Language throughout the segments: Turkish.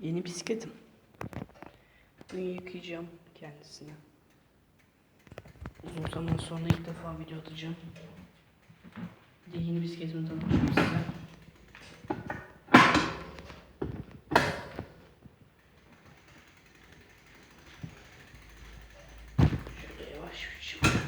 Yeni bisikletim. Bugün yıkayacağım kendisini. Uzun zaman sonra ilk defa video atacağım. Bir de yeni bisikletimi tanıtacağım size. Şöyle yavaş yürüyeceğim.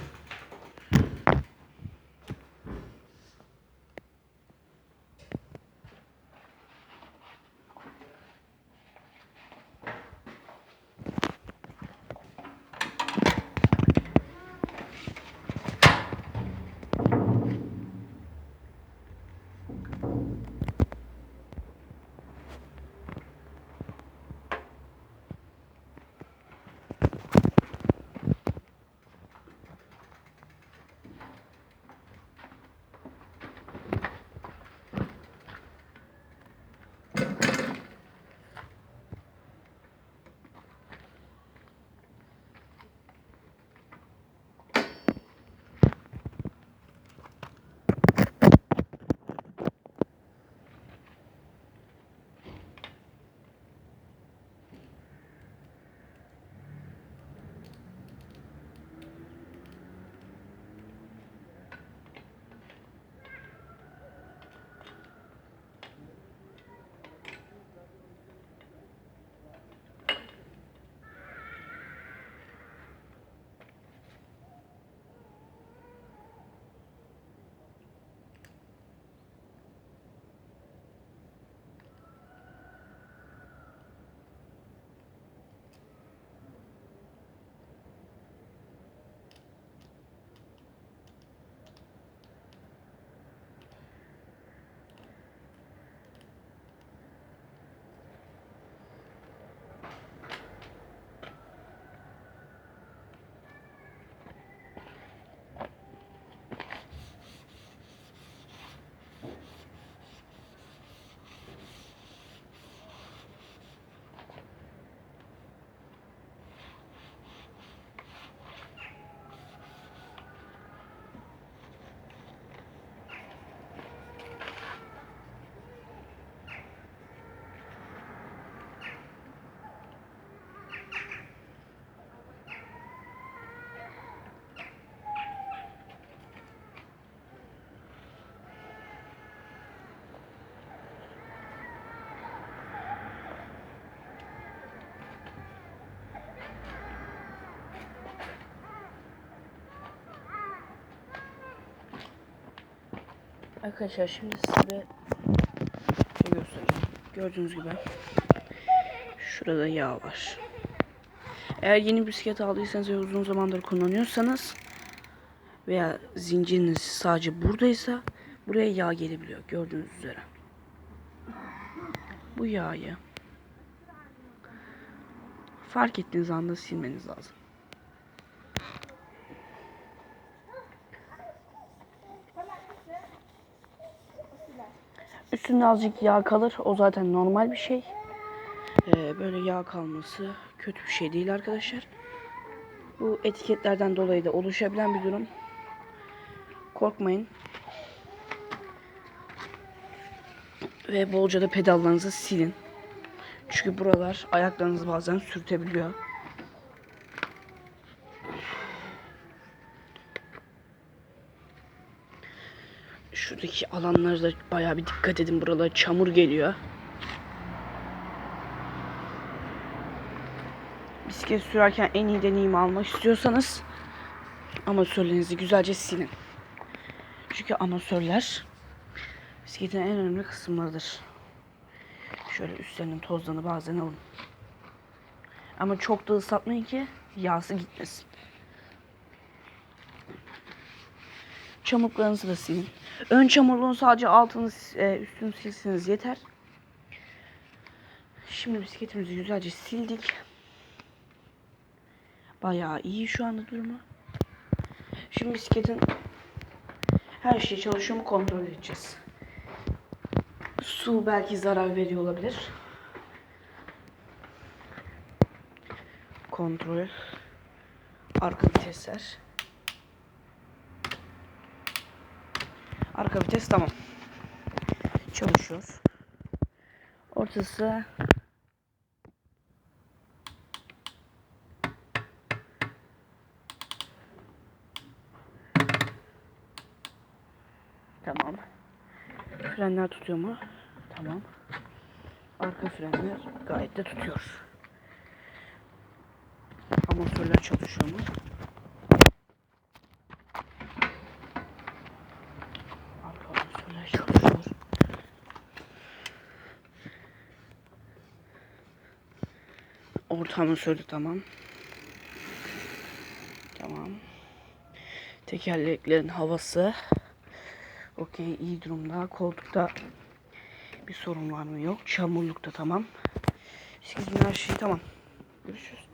Arkadaşlar şimdi size şey göstereceğim. Gördüğünüz gibi şurada yağ var. Eğer yeni bisiklet aldıysanız ve uzun zamandır kullanıyorsanız veya zinciriniz sadece buradaysa buraya yağ gelebiliyor gördüğünüz üzere. Bu yağı fark ettiğiniz anda silmeniz lazım. Üstünde azıcık yağ kalır. O zaten normal bir şey. Ee, böyle yağ kalması kötü bir şey değil arkadaşlar. Bu etiketlerden dolayı da oluşabilen bir durum. Korkmayın. Ve bolca da pedallarınızı silin. Çünkü buralar ayaklarınızı bazen sürtebiliyor. Şuradaki alanlara da bayağı bir dikkat edin. Buralara çamur geliyor. Bisiklet sürerken en iyi deneyimi almak istiyorsanız amatörlerinizi güzelce silin. Çünkü amatörler bisikletin en önemli kısımlarıdır. Şöyle üstlerinin tozlarını bazen alın. Ama çok da ıslatmayın ki yağsı gitmesin. Çamurlarınızı da silin. Ön çamurluğun sadece altını e, üstünü silseniz yeter. Şimdi bisikletimizi güzelce sildik. Bayağı iyi şu anda durumu. Şimdi bisikletin her şey çalışıyor mu kontrol edeceğiz. Su belki zarar veriyor olabilir. Kontrol. Arka vitesler. Arka vites tamam. Çalışıyor. Ortası Tamam. Frenler tutuyor mu? Tamam. Arka frenler gayet de tutuyor. Amatörler çalışıyor mu? Amortörler çalışıyor. Orta amortörü tamam. Tamam. Tekerleklerin havası. Okey iyi durumda. Koltukta bir sorun var mı? Yok. Çamurlukta tamam. Bisikletin her şeyi tamam. Görüşürüz.